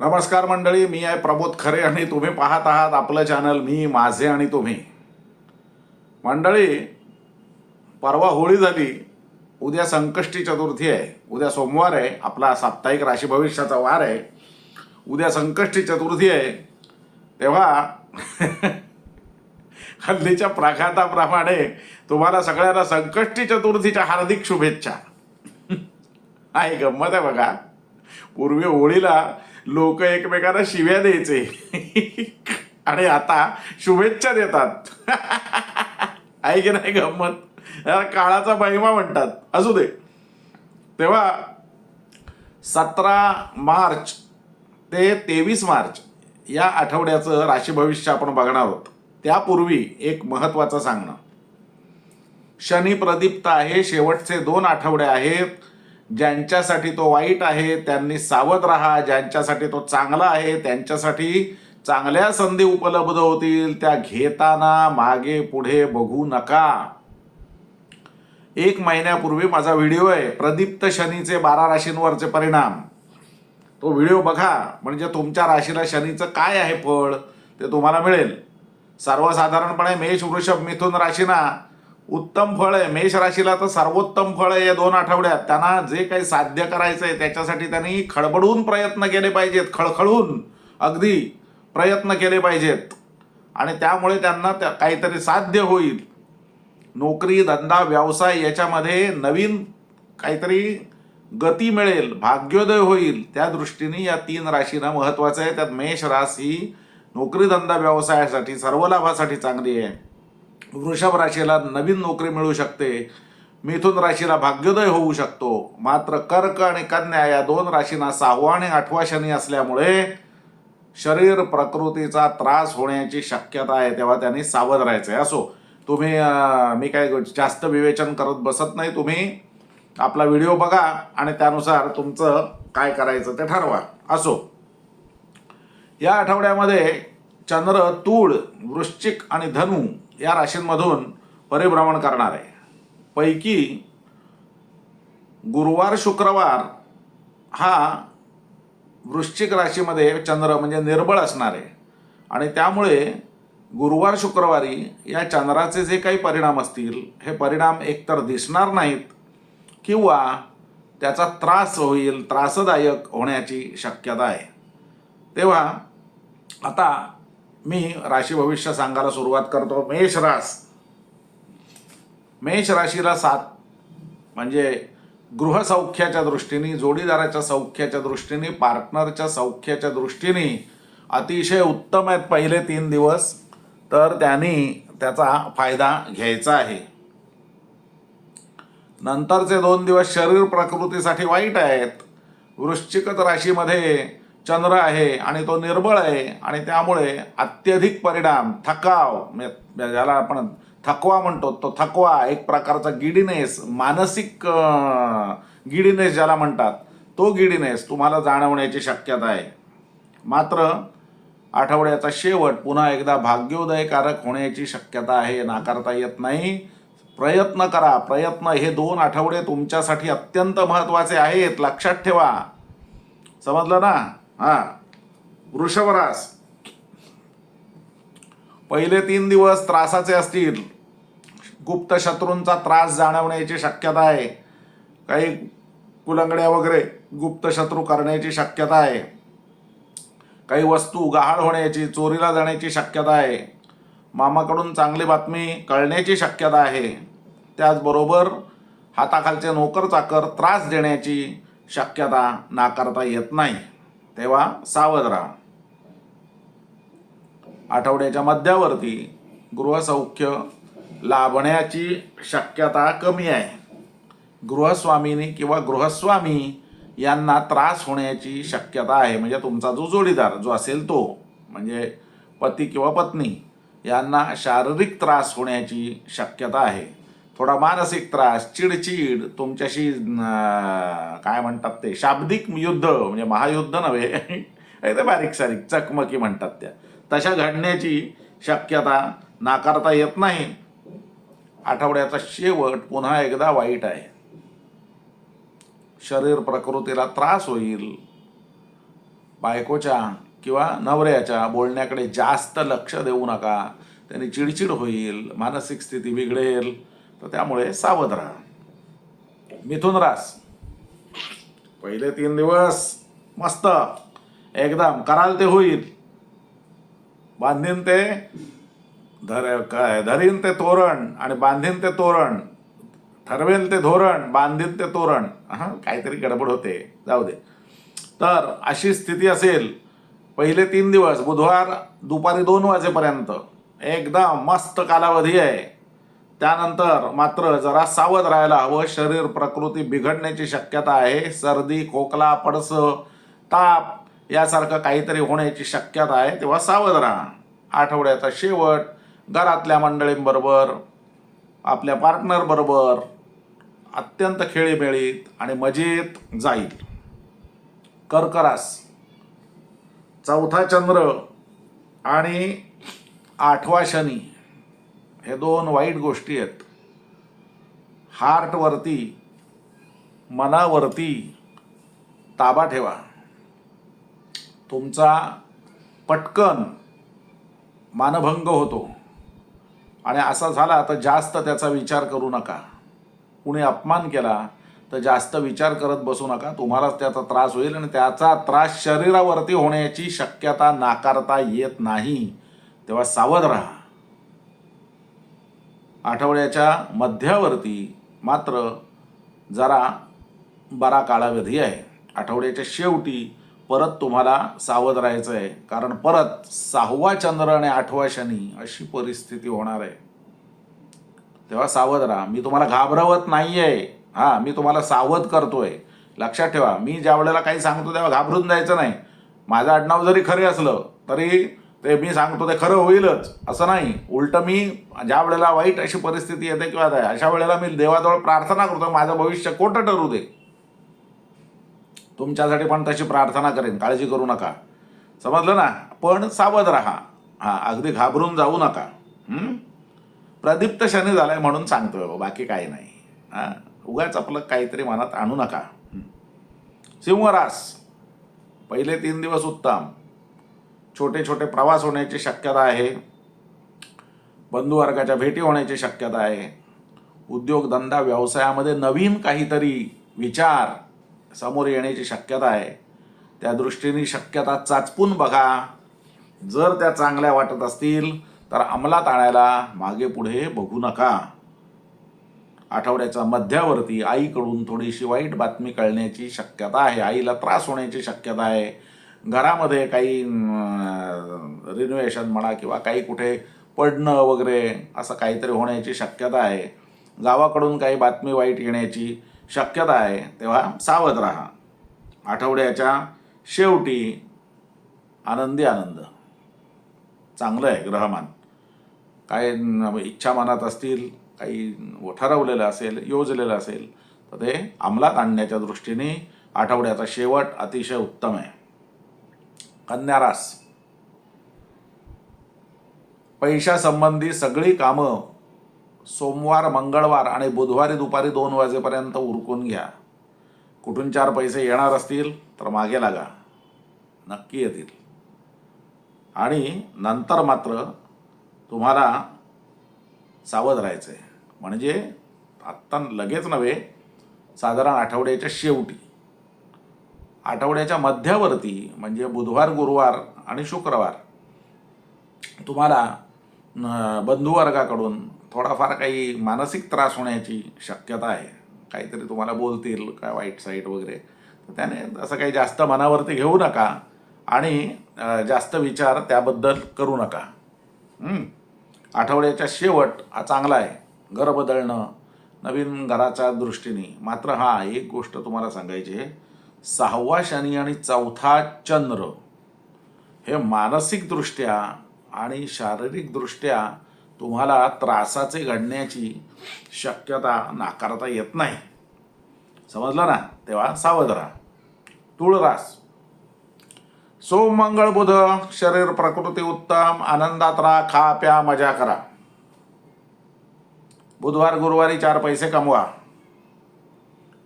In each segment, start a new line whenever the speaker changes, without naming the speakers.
नमस्कार मंडळी मी आहे प्रबोध खरे आणि तुम्ही पाहत आहात आपलं चॅनल मी माझे आणि तुम्ही. मंडळी परवा होळी झाली उद्या संकष्टी चतुर्थी आहे उद्या सोमवार आहे आपला साप्ताहिक राशी भविष्याचा वार आहे. उद्या संकष्टी चतुर्थी आहे तेव्हा हल्लीच्या प्राघाताप्रमाणे तुम्हाला सगळ्यांना संकष्टी चतुर्थीच्या हार्दिक शुभेच्छा. आहे गंमत आहे बघा. पूर्वी होळीला लोक एकमेकांना शिव्या द्यायचे. आणि आता शुभेच्छा देतात. आहे की नाही गंमत? काळाचा महिमा म्हणतात. असू दे. तेव्हा सतरा मार्च ते तेवीस मार्च या आठवड्याचं राशी भविष्य आपण बघणार आहोत. त्यापूर्वी एक महत्त्वाचं सांगणं. शनी प्रदीप्त आहे शेवटचे दोन आठवडे आहेत. ज्यांच्यासाठी तो वाईट आहे त्यांनी सावध राहा. ज्यांच्यासाठी तो चांगला आहे त्यांच्यासाठी चांगल्या संधी उपलब्ध होतील. त्या घेताना मागे पुढे बघू नका. एक महिन्यापूर्वी माझा व्हिडिओ आहे प्रदीप्त शनीचे बारा राशींवरचे परिणाम. तो व्हिडिओ बघा म्हणजे तुमच्या राशीला शनीचं काय आहे फळ ते तुम्हाला मिळेल. सर्वसाधारणपणे मेष वृषभ मिथुन राशीना उत्तम फळ आहे. मेष राशीला तर सर्वोत्तम फळ आहे या दोन आठवड्यात. त्यांना जे काही साध्य करायचं आहे त्याच्यासाठी त्यांनी खडबडून प्रयत्न केले पाहिजेत खळखळून. अगदी प्रयत्न केले पाहिजेत. आणि त्यामुळे त्यांना त्या काहीतरी साध्य होईल. नोकरी धंदा व्यवसाय याच्यामध्ये नवीन काहीतरी गती मिळेल भाग्योदय होईल. त्या दृष्टीने या तीन राशीना महत्त्वाचं आहे. त्यात मेष राशी नोकरी धंदा व्यवसायासाठी सर्व लाभासाठी चांगली आहे. वृषभ राशीला नवीन नोकरी मिळू शकते. मिथुन राशीला भाग्योदय होऊ शकतो. मात्र कर्क आणि कन्या या दोन राशींना सहावा आणि आठवा शनी असल्यामुळे शरीर प्रकृतीचा त्रास होण्याची शक्यता आहे. तेव्हा त्यांनी सावध राहायचं आहे असो तुम्ही मी काय जास्त विवेचन करत बसत नाही. तुम्ही आपला व्हिडिओ बघा आणि त्यानुसार तुमचं काय करायचं ते ठरवा. असो या आठवड्यामध्ये चंद्र तूळ वृश्चिक आणि धनु या राशींमधून परिभ्रमण करणार आहे. पैकी गुरुवार शुक्रवार हा वृश्चिक राशीमध्ये चंद्र म्हणजे निर्बळ असणार आहे. आणि त्यामुळे गुरुवार शुक्रवारी या चंद्राचे जे काही परिणाम असतील हे परिणाम एकतर दिसणार नाहीत किंवा त्याचा त्रास होईल त्रासदायक होण्याची शक्यता आहे. तेव्हा आता मी राशी भविष्य सांगायला सुरुवात करतो. मेष रास. मेष राशीला सात. म्हणजे गृहसौख्याच्या दृष्टीने जोडीदाराच्या सौख्याच्या दृष्टीने पार्टनरच्या सौख्याच्या दृष्टीने अतिशय उत्तम आहेत पहिले तीन दिवस. तर त्यांनी त्याचा फायदा घ्यायचा आहे. नंतरचे दोन दिवस शरीर प्रकृतीसाठी वाईट आहेत. वृश्चिक राशीमध्ये चंद्र आहे आणि तो निर्बळ आहे आणि त्यामुळे अत्यधिक परिणाम थकाव ज्याला आपण थकवा म्हणतो तो थकवा एक प्रकारचा गिडीनेस मानसिक गिडीनेस ज्याला म्हणतात तो गिडीनेस तुम्हाला जाणवण्याची शक्यता आहे. मात्र आठवड्याचा शेवट पुन्हा एकदा भाग्योदयकारक होण्याची शक्यता आहे नाकारता येत नाही. प्रयत्न करा प्रयत्न हे दोन आठवडे तुमच्यासाठी अत्यंत महत्त्वाचे आहेत लक्षात ठेवा. समजलं ना? हा. वृषभरास पहिले तीन दिवस त्रासाचे असतील. गुप्त शत्रूंचा त्रास जाणवण्याची शक्यता आहे. काही कुलंगड्या वगैरे गुप्त शत्रू करण्याची शक्यता आहे. काही वस्तू गहाळ होण्याची चोरीला जाण्याची शक्यता आहे. मामाकडून चांगली बातमी कळण्याची शक्यता आहे. त्याचबरोबर हाताखालचे नोकर चाकर त्रास देण्याची शक्यता नाकारता येत नाही. तेव्हा सावध राहा आठवड्याच्या मध्यावरती गृहसौख्य लाभण्याची शक्यता कमी आहे. गृहस्वामीनी किंवा गृहस्वामी यांना त्रास होण्याची शक्यता आहे. म्हणजे तुमचा जो जोडीदार जो असेल तो म्हणजे पती किंवा पत्नी यांना शारीरिक त्रास होण्याची शक्यता आहे. थोडा मानसिक त्रास चिडचिड तुमच्याशी काय म्हणतात ते शाब्दिक युद्ध म्हणजे महायुद्ध नव्हे ते बारीक सारीक चकमकी म्हणतात त्या. तशा घडण्याची शक्यता नाकारता येत नाही. आठवड्याचा शेवट पुन्हा एकदा वाईट आहे. शरीर प्रकृतीला त्रास होईल. बायकोच्या किंवा नवऱ्याच्या बोलण्याकडे जास्त लक्ष देऊ नका. त्यांनी चिडचिड होईल मानसिक स्थिती बिघडेल. तर त्यामुळे सावध राहा. मिथुन रास. पहिले तीन दिवस मस्त. एकदम कराल ते होईल. बांधीन ते धर काय धरीन ते तोरण आणि बांधीन ते तोरण. ठरवेल ते धोरण बांधीन ते तोरण. हां काहीतरी गडबड होते. जाऊ दे. तर अशी स्थिती असेल. पहिले तीन दिवस बुधवार दुपारी दोन वाजेपर्यंत. एकदम मस्त कालावधी आहे. त्यानंतर मात्र जरा सावध राहायला हवं. शरीर प्रकृती बिघडण्याची शक्यता आहे. सर्दी खोकला पडसं ताप यासारखं काहीतरी होण्याची शक्यता आहे. तेव्हा सावध राहा. आठवड्याचा शेवट घरातल्या मंडळींबरोबर आपल्या पार्टनरबरोबर अत्यंत खेळीमेळीत आणि मजेत जाईल. कर्करास चौथा चंद्र आणि आठवा शनी हे दोन वाईट गोष्टी आहेत. हार्टवरती मनावरती ताबा ठेवा. तुमचा पटकन मानभंग होतो. आणि असा झाला तर जास्त त्याचा विचार करू नका. कुणी अपमान केला तर जास्त विचार करत बसू नका. तुम्हालाच त्याचा त्रास होईल आणि त्याचा त्रास शरीरावरती होण्याची शक्यता नाकारता येत नाही. तेव्हा सावध राहा. आठवड्याच्या मध्यावरती मात्र जरा बरा कालावधी आहे. आठवड्याच्या शेवटी परत तुम्हाला सावध राहायचं आहे कारण परत सहावा चंद्र आणि आठवा शनी अशी परिस्थिती होणार आहे. तेव्हा सावध राहा. मी तुम्हाला घाबरवत नाही आहे हां मी तुम्हाला सावध करतोय. लक्षात ठेवा. मी ज्या वेळेला काही सांगतो तेव्हा घाबरून जायचं नाही. माझं आडनाव जरी खरे असलं तरी ते मी सांगतो ते खरं होईलच. असं नाही. उलटं मी ज्या वेळेला वाईट अशी परिस्थिती येते किंवा काय, अशा वेळेला मी देवाजवळ प्रार्थना करतो माझं भविष्य खोटं ठरू दे. तुमच्यासाठी पण तशी प्रार्थना करेन. काळजी करू नका. समजलं ना? पण सावध राहा. हां अगदी घाबरून जाऊ नका. प्रदीप्त शनी झालाय म्हणून सांगतोय बाबा, बाकी काही नाही. हां उगाच आपलं काहीतरी मनात आणू नका. सिंहरास पहिले तीन दिवस उत्तम. छोटे छोटे प्रवास होण्याची शक्यता आहे. बंधुवर्गाच्या भेटी होण्याची शक्यता आहे. उद्योगधंदा व्यवसायामध्ये नवीन काहीतरी विचार समोर येण्याची शक्यता आहे. त्या दृष्टीने शक्यता चाचपून बघा. जर त्या चांगल्या वाटत असतील तर अंमलात आणायला मागे पुढे बघू नका. आठवड्याच्या मध्यावरती आईकडून थोडीशी वाईट बातमी कळण्याची शक्यता आहे. आईला त्रास होण्याची शक्यता आहे. घरामध्ये काही रिनोव्हेशन म्हणा किंवा काही कुठे पडणं वगैरे असं काहीतरी होण्याची शक्यता आहे. गावाकडून काही बातमी वाईट येण्याची शक्यता आहे. तेव्हा सावध राहा. आठवड्याच्या शेवटी आनंदी आनंद. चांगलं आहे ग्रहमान. काय इच्छा मनात असतील काही ठरवलेलं असेल योजलेलं असेल तर ते अंमलात आणण्याच्या दृष्टीने आठवड्याचा शेवट अतिशय उत्तम आहे. कन्यारास. पैशासंबंधी सगळी कामं सोमवार मंगळवार आणि बुधवारी दुपारी दोन वाजेपर्यंत उरकून घ्या. कुठून चार पैसे येणार असतील तर मागे लागा. नक्की येतील. आणि नंतर मात्र तुम्हाला सावध राहायचं आहे म्हणजे आत्ता लगेच नव्हे साधारण आठवड्याच्या शेवटी. आठवड्याच्या मध्यावरती म्हणजे बुधवार गुरुवार आणि शुक्रवार तुम्हाला बंधुवर्गाकडून थोडाफार काही मानसिक त्रास होण्याची शक्यता आहे. काहीतरी तुम्हाला बोलतील काय वाईट साईट वगैरे. तर त्याने असं काही जास्त मनावरती घेऊ नका आणि जास्त विचार त्याबद्दल करू नका. आठवड्याचा आठवड्याच्या शेवट हा चांगला आहे. घर बदलणं नवीन घराच्या दृष्टीने मात्र हा एक गोष्ट तुम्हाला सांगायची आहे. सहावा शनी आणि चौथा चंद्र. हे मानसिकदृष्ट्या आणि शारीरिकदृष्ट्या तुम्हाला त्रासाचे घडण्याची शक्यता नाकारता येत नाही. समजलं ना? तेव्हा सावध राहा. तुळरास सोम मंगळ बुध शरीर प्रकृती उत्तम आनंदात राहा खा प्या मजा करा. बुधवार गुरुवारी चार पैसे कमवा.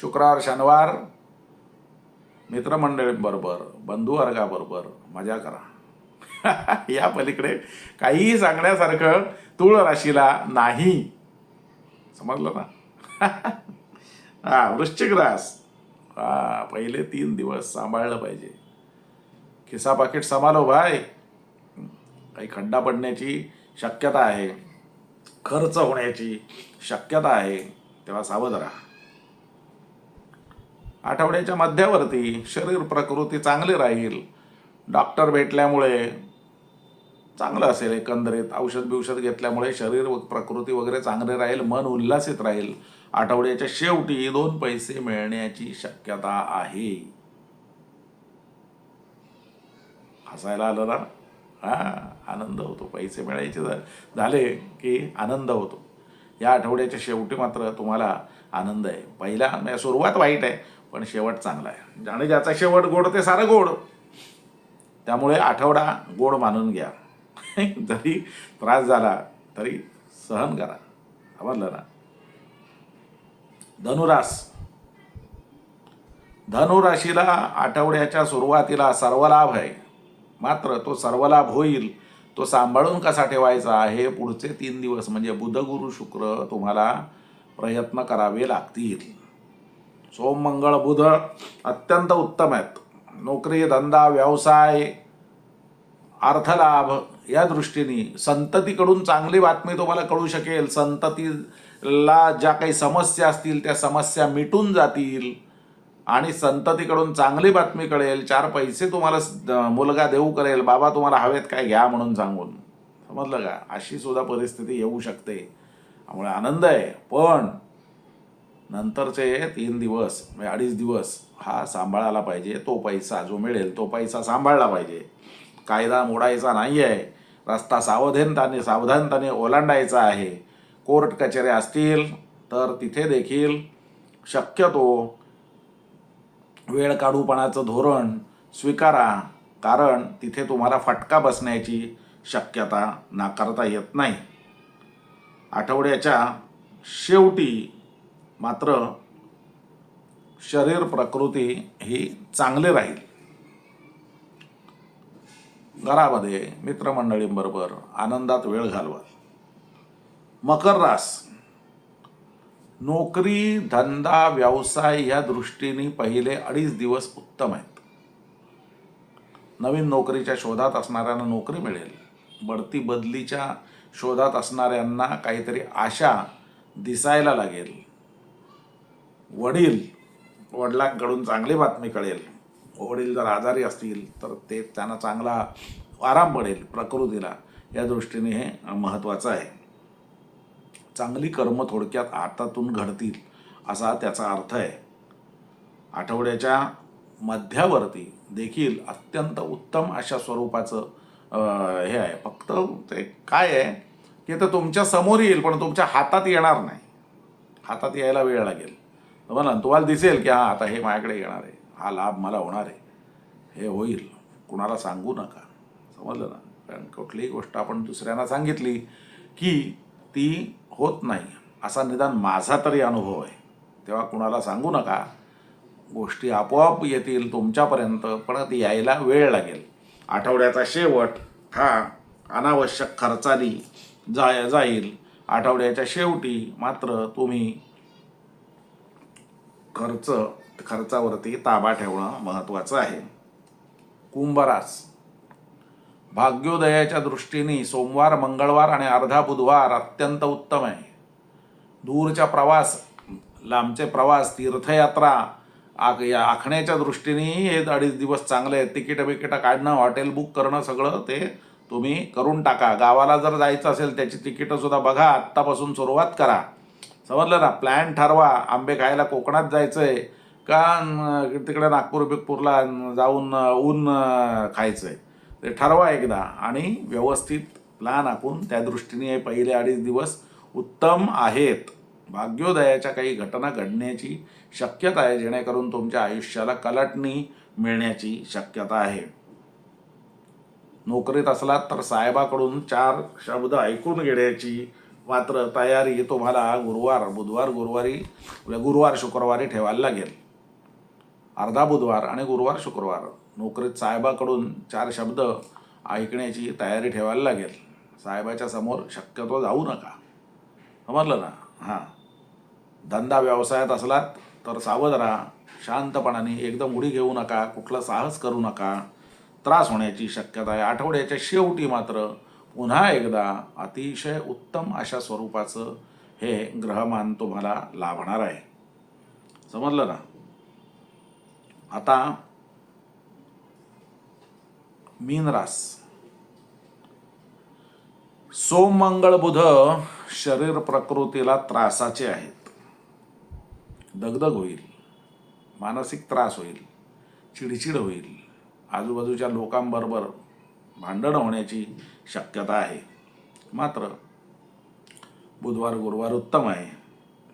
शुक्रवार शनिवार मित्रमंडळींबरोबर बंधुवर्गाबरोबर मजा करा. या पलीकडे काहीही सांगण्यासारखं तुळ राशीला नाही. समजलं ना? हा वृश्चिक रास. हा पहिले तीन दिवस सांभाळलं पाहिजे. खिसा पाकिट सांभाळो भाय काही खड्डा पडण्याची शक्यता आहे. खर्च होण्याची शक्यता आहे. तेव्हा सावध राहा. आठवड्याच्या मध्यावरती शरीर प्रकृती चांगली राहील. डॉक्टर भेटल्यामुळे चांगलं असेल एकंदरीत. औषध बिवषध घेतल्यामुळे शरीर व प्रकृती वगैरे चांगले राहील मन उल्हासित राहील. आठवड्याच्या शेवटी दोन पैसे मिळण्याची शक्यता आहे. हसायला आलं ना? हा आनंद होतो. पैसे मिळायचे झाले की आनंद होतो. या आठवड्याच्या शेवटी मात्र तुम्हाला आनंद आहे. पहिला म्हणजे सुरुवात वाईट आहे. पण शेवट चांगला आहे. म्हणजे आणि ज्याचा शेवट गोड ते सारं गोड. त्यामुळे आठवडा गोड मानून घ्या. जरी त्रास झाला तरी सहन करा. समजलं ना? धनुरास. धनुराशीला आठवड्याच्या सुरुवातीला सर्व लाभ आहे. मात्र तो सर्व लाभ होईल तो सांभाळून कसा ठेवायचा हे पुढचे तीन दिवस म्हणजे बुध गुरु शुक्र तुम्हाला प्रयत्न करावे लागतील. सोम मंगळ बुध अत्यंत उत्तम आहेत नोकरी धंदा व्यवसाय अर्थलाभ या दृष्टीने संततीकडून चांगली बातमी तुम्हाला कळू शकेल. संततीला ज्या काही समस्या असतील त्या समस्या मिटून जातील आणि संततीकडून चांगली बातमी कळेल. चार पैसे तुम्हाला मुलगा देऊ करेल. बाबा तुम्हाला हवेत काय घ्या म्हणून सांगून. समजलं का? अशी सुद्धा परिस्थिती येऊ शकते. त्यामुळे आनंद आहे. पण नंतरचे तीन दिवस म्हणजे अडीच दिवस हा सांभाळायला पाहिजे. तो पैसा जो मिळेल तो पैसा सांभाळला पाहिजे. कायदा मोडायचा नाही आहे रस्ता सावधानताने सावधानताने ओलांडायचा आहे. कोर्ट कचेऱ्या असतील तर तिथे देखील शक्यतो वेळ काढूपणाचं धोरण स्वीकारा. कारण तिथे तुम्हाला फटका बसण्याची शक्यता नाकारता येत नाही. आठवड्याच्या शेवटी मात्र शरीर प्रकृती ही चांगली राहील. घरामध्ये मित्रमंडळींबरोबर आनंदात वेळ घालवा मकर रास. नोकरी धंदा व्यवसाय या दृष्टीने पहिले अडीच दिवस उत्तम आहेत. नवीन नोकरीच्या शोधात असणाऱ्यांना नोकरी मिळेल. बढती बदलीच्या शोधात असणाऱ्यांना काहीतरी आशा दिसायला लागेल. वडील वडिलांकडून चांगली बातमी कळेल. वडील जर आजारी असतील तर ते त्यांना चांगला आराम पडेल प्रकृतीला. या दृष्टीने हे महत्त्वाचं आहे. चांगली कर्म थोडक्यात हातातून घडतील असा त्याचा अर्थ आहे. आठवड्याच्या मध्यावरती देखील अत्यंत उत्तम अशा स्वरूपाचं हे आहे. फक्त ते काय आहे की ते तुमच्यासमोर येईल पण तुमच्या हातात येणार नाही. हातात यायला वेळ लागेल. बघा ना तुम्हाला दिसेल की हां आता हे माझ्याकडे येणार आहे. हा लाभ मला होणार आहे. हे होईल. कुणाला सांगू नका. समजलं ना? कारण कुठलीही गोष्ट आपण दुसऱ्यांना सांगितली की ती होत नाही. असा निदान माझा तरी अनुभव आहे. तेव्हा कुणाला सांगू नका. गोष्टी आपोआप येतील तुमच्यापर्यंत. पण ती यायला वेळ लागेल. आठवड्याचा शेवट हा अनावश्यक खर्चानी जाय जाईल. आठवड्याच्या शेवटी मात्र तुम्ही खर्च खर्चावरती ताबा ठेवणं महत्त्वाचं आहे. कुंभरास भाग्योदयाच्या दृष्टीने सोमवार मंगळवार आणि अर्धा बुधवार अत्यंत उत्तम आहे. दूरच्या प्रवास लांबचे प्रवास तीर्थयात्रा आख या आखण्याच्या दृष्टीने हे अडीच दिवस चांगले आहेत. तिकीटं बिकीटं काढणं हॉटेल बुक करणं सगळं ते तुम्ही करून टाका. गावाला जर जायचं असेल त्याची तिकीटंसुद्धा बघा. आत्तापासून सुरुवात करा. समजलं ना? प्लॅन ठरवा. आंबे खायला कोकणात जायचं आहे का तिकडे नागपूर बिगपूरला जाऊन ऊन खायचं आहे ते ठरवा एकदा. आणि व्यवस्थित प्लॅन आखून त्या दृष्टीने पहिले अडीच दिवस उत्तम आहेत. भाग्योदयाच्या काही घटना घडण्याची शक्यता आहे जेणेकरून तुमच्या आयुष्याला कलाटणी मिळण्याची शक्यता आहे. नोकरीत असलात तर साहेबाकडून चार शब्द ऐकून घेण्याची मात्र तयारी तुम्हाला गुरुवार बुधवार गुरुवारी म्हणजे गुरुवार शुक्रवारी ठेवायला लागेल. अर्धा बुधवार आणि गुरुवार शुक्रवार. नोकरीत साहेबाकडून चार शब्द ऐकण्याची तयारी ठेवायला लागेल. साहेबाच्या समोर शक्यतो जाऊ नका. समजलं ना? हां. धंदा व्यवसायात असलात तर सावध राहा. शांतपणाने एकदम उडी घेऊ नका. कुठला साहस करू नका. त्रास होण्याची शक्यता आहे. आठवड्याच्या शेवटी मात्र पुन्हा एकदा अतिशय उत्तम अशा स्वरूपाचं हे ग्रहमान तुम्हाला लाभणार आहे. समजलं ना? आता मीनरास सोम मंगळ बुध शरीर प्रकृतीला त्रासाचे आहेत. दगदग होईल. मानसिक त्रास होईल. चिडचिड होईल. आजूबाजूच्या लोकांबरोबर भांडण होण्याची शक्यता आहे. मात्र बुधवार गुरुवार उत्तम आहे.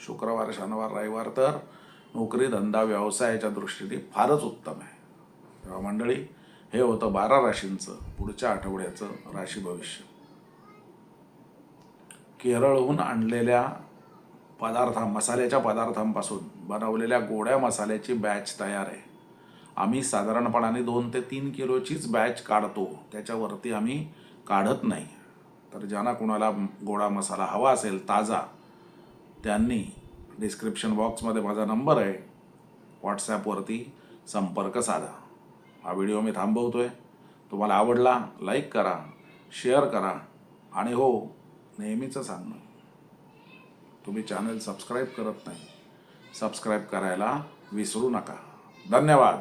शुक्रवार शनिवार रविवार तर नोकरी धंदा व्यवसायाच्या दृष्टीने फारच उत्तम आहे. तेव्हा मंडळी हे होतं बारा राशींचं पुढच्या आठवड्याचं राशी भविष्य. केरळहून आणलेल्या पदार्थ मसाल्याच्या पदार्थांपासून बनवलेल्या गोड्या मसाल्याची बॅच तयार आहे. आम्ही साधारणपणाने दोन ते तीन किलोचीच बॅच काढतो. त्याच्यावरती आम्ही काढत नाही. तर ज्यांना कुणाला गोडा मसाला हवा असेल ताजा त्यांनी डिस्क्रिप्शन बॉक्समध्ये माझा नंबर आहे. व्हॉट्सॲपवरती संपर्क साधा. हा व्हिडिओ मी थांबवतो आहे तुम्हाला आवडला लाईक करा शेअर करा आणि हो नेहमीचं सांगणं. तुम्ही चॅनल सबस्क्राईब करत नाही. सबस्क्राईब करायला विसरू नका. धन्यवाद.